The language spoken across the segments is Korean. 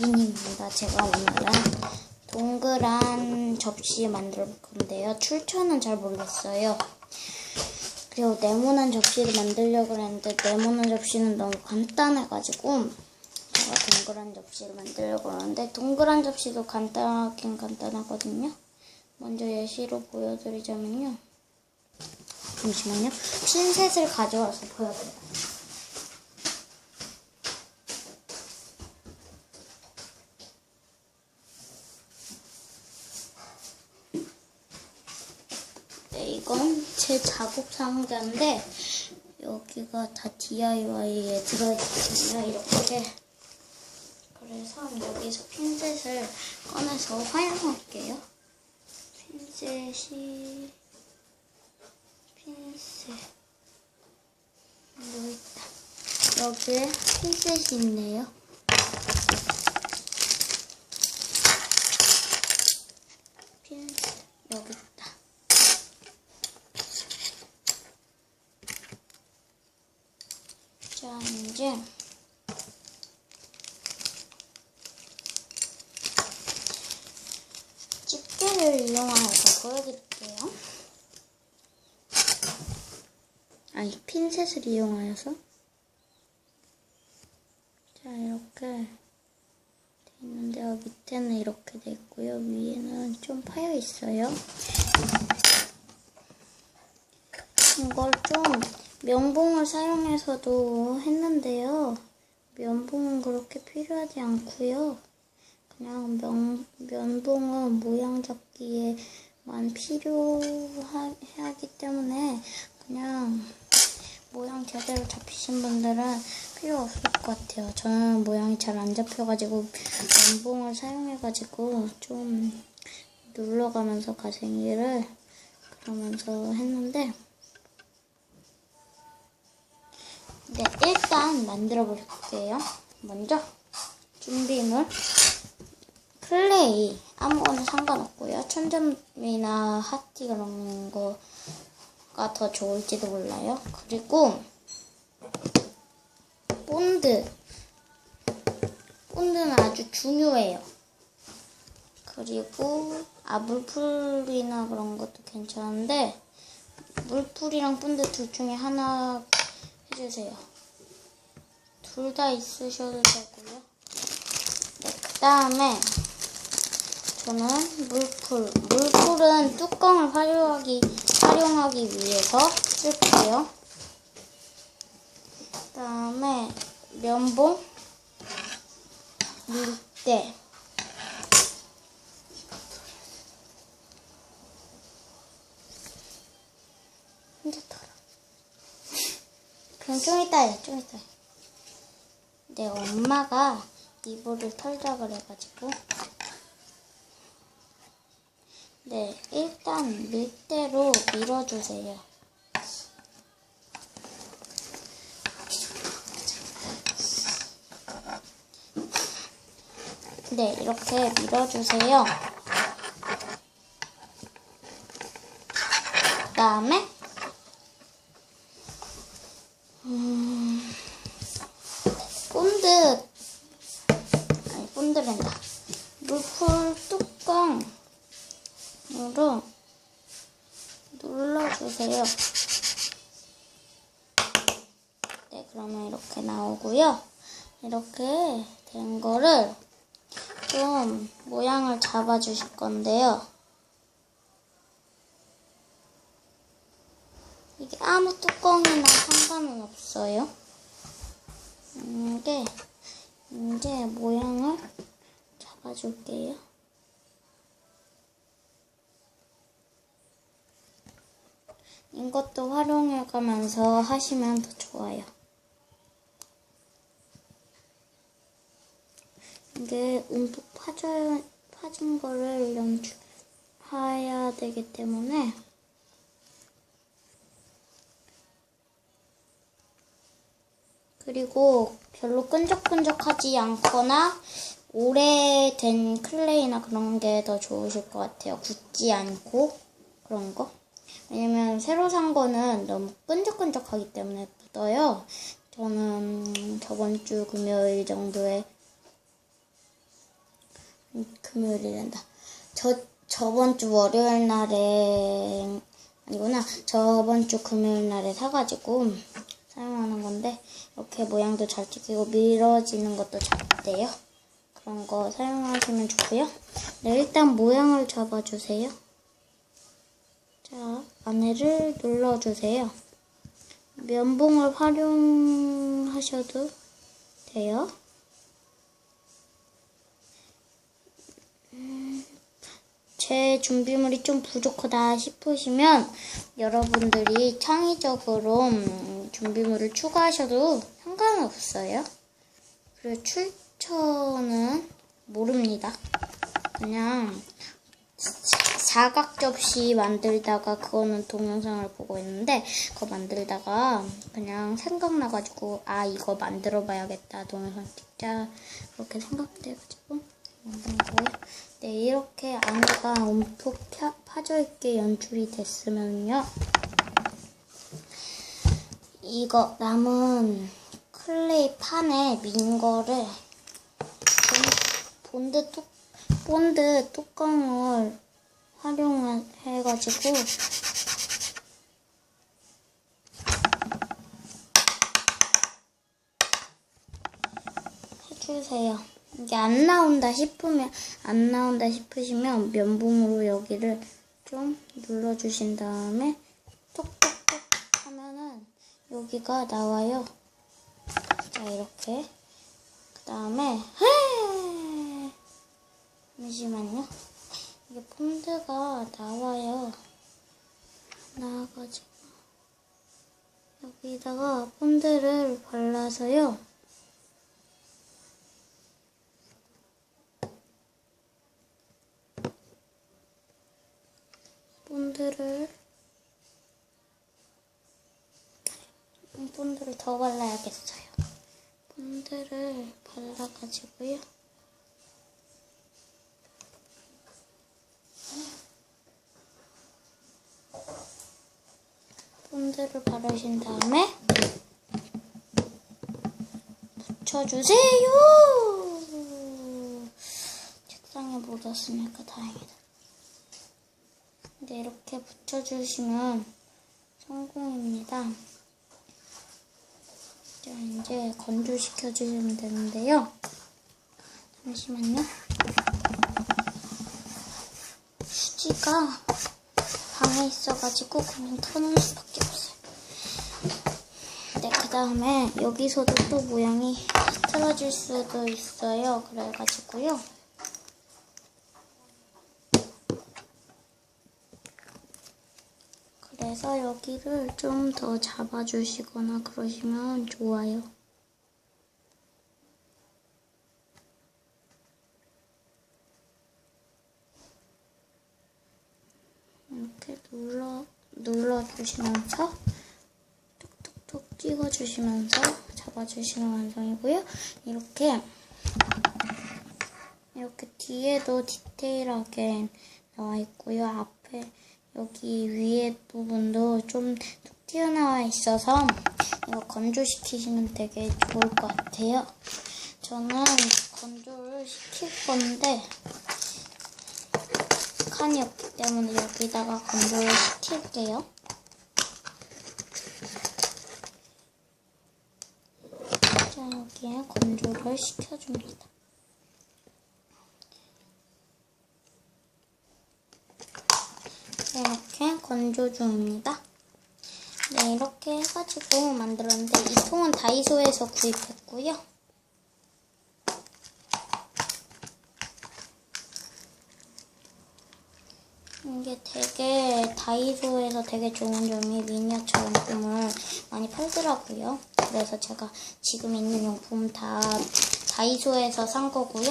민입니다. 제가 오늘은 동그란 접시 만들 건데요. 출처는 잘 모르겠어요. 그리고 네모난 접시를 만들려고 했는데 네모난 접시는 너무 간단해가지고 제가 동그란 접시를 만들려고 하는데 동그란 접시도 간단하긴 간단하거든요. 먼저 예시로 보여드리자면요. 잠시만요. 핀셋을 가져와서 보여드려요. 네, 이건 제 작업 상자인데 여기가 다 DIY에 들어있거든요. 이렇게. 그래서 여기서 핀셋을 꺼내서 활용할게요. 핀셋이 핀셋 여기 있다. 여기에 핀셋이 있네요. 핀셋 여기 있다. 자, 이제 집게를 이용하여서 보여드릴게요. 아니, 핀셋을 이용하여서. 자, 이렇게 돼 있는데요. 밑에는 이렇게 돼 있고요. 위에는 좀 파여 있어요. 이걸 좀 면봉을 사용해서도 했는데요. 면봉은 그렇게 필요하지 않고요. 그냥 면, 면봉은 모양 잡기에만 필요하기 때문에 그냥 모양 제대로 잡히신 분들은 필요 없을 것 같아요. 저는 모양이 잘 안 잡혀가지고 면봉을 사용해가지고 좀 눌러가면서 가생이를 그러면서 했는데 네, 일단 만들어 볼게요. 먼저 준비물 클레이 아무거나 상관없고요. 천점이나 하티 그런 거가 더 좋을지도 몰라요. 그리고 본드 본드는 아주 중요해요. 그리고 아 물풀이나 그런 것도 괜찮은데 물풀이랑 본드 둘 중에 하나 해주세요. 둘 다 있으셔도 되고요. 네, 그 다음에 저는 물풀. 물풀은 뚜껑을 활용하기, 활용하기 위해서 쓸게요. 그 다음에 면봉, 물때, 혼자 털어. 그럼 좀 이따 해, 좀 이따 해. 내 엄마가 이불을 털자 그래가지고. 네, 일단 밀대로 밀어주세요. 네, 이렇게 밀어주세요. 그 다음에 음, 본드 아니 본드랜다 물풀 뚜껑으로 눌러주세요. 네, 그러면 이렇게 나오고요. 이렇게 된 거를 좀 모양을 잡아주실 건데요. 이게 아무 뚜껑이나 상관은 없어요. 이게 이제 모양을 잡아줄게요. 이것도 활용해가면서 하시면 더 좋아요. 이게 움푹 파져, 파진 거를 연출해야 되기 때문에 그리고 별로 끈적끈적하지 않거나 오래된 클레이나 그런 게 더 좋으실 것 같아요. 굳지 않고 그런 거. 왜냐면 새로 산 거는 너무 끈적끈적하기 때문에 묻어요. 저는 저번 주 금요일 정도에 음, 금요일이 된다. 저, 저번 주 월요일 날에, 아니구나. 저번 주 금요일 날에 사가지고 사용하는 건데, 이렇게 모양도 잘 찍히고 밀어지는 것도 잘 돼요. 그런 거 사용하시면 좋고요. 네, 일단 모양을 잡아주세요. 자, 안에를 눌러주세요. 면봉을 활용하셔도 돼요. 음, 제 준비물이 좀 부족하다 싶으시면 여러분들이 창의적으로 음, 준비물을 추가하셔도 상관없어요. 그리고 출처는 모릅니다. 그냥 사각 접시 만들다가 그거는 동영상을 보고 있는데 그거 만들다가 그냥 생각나가지고 아 이거 만들어 봐야겠다 동영상 찍자 그렇게 생각돼가지고 만든 거예요. 네 이렇게 안에가 움푹 파- 파져있게 연출이 됐으면요 이거 남은 클레이 판에 민 거를 본- 본드 뚜 본드 뚜껑을 활용해가지고 해주세요. 이게 안 나온다 싶으면 안 나온다 싶으시면 면봉으로 여기를 좀 눌러주신 다음에 톡톡톡 하면은 여기가 나와요. 자 이렇게 그 다음에 잠시만요. 이게 폰드가 나와요. 나와가지고 여기다가 폰드를 발라서요. 폰드를 음, 폰드를 더 발라야겠어요. 폰드를 발라가지고요. 폰드를 바르신 다음에 붙여주세요. 책상에 묻었으니까 다행이다. 근데 이렇게 붙여주시면 성공입니다. 자, 이제 건조시켜 주시면 되는데요. 잠시만요. 휴지가 방에 있어가지고 그냥 터는 수밖에 없어요. 네, 그 다음에 여기서도 또 모양이 틀어질 수도 있어요. 그래가지고요. 그래서 여기를 좀 더 잡아주시거나 그러시면 좋아요. 이렇게 눌러 눌러주시면서 톡톡톡 찍어주시면서 잡아주시면 완성이고요. 이렇게 이렇게 뒤에도 디테일하게 나와 있고요. 앞에 여기 위에 부분도 좀 툭 튀어나와 있어서 이거 건조시키시면 되게 좋을 것 같아요. 저는 건조를 시킬 건데 칸이 없기 때문에 여기다가 건조를 시킬게요. 자, 여기에 건조를 시켜줍니다. 네, 이렇게 건조 중입니다. 네, 이렇게 해가지고 만들었는데 이 통은 다이소에서 구입했고요. 이게 되게 다이소에서 되게 좋은 점이 미니어처 용품을 많이 팔더라고요. 그래서 제가 지금 있는 용품 다 다이소에서 산 거고요.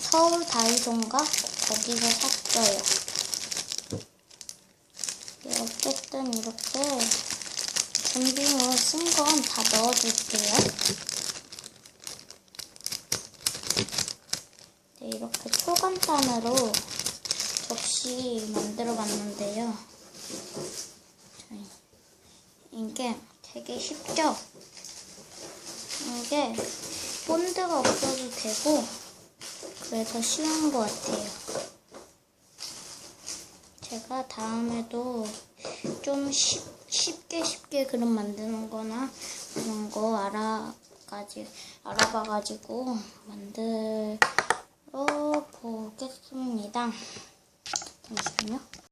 서울 다이소인가 거기서 샀어요. 네, 어쨌든 이렇게 준비물 쓴 건 다 넣어줄게요. 네, 이렇게 초간단으로 접시 만들어 봤는데요. 자, 이게 되게 쉽죠? 이게 본드가 없어도 되고 그래서 쉬운 것 같아요. 제가 다음에도 좀 쉽, 쉽게 쉽게 그림 만드는 거나 그런 거 알아가지, 알아봐가지고 만들어 보겠습니다. 잠시만요.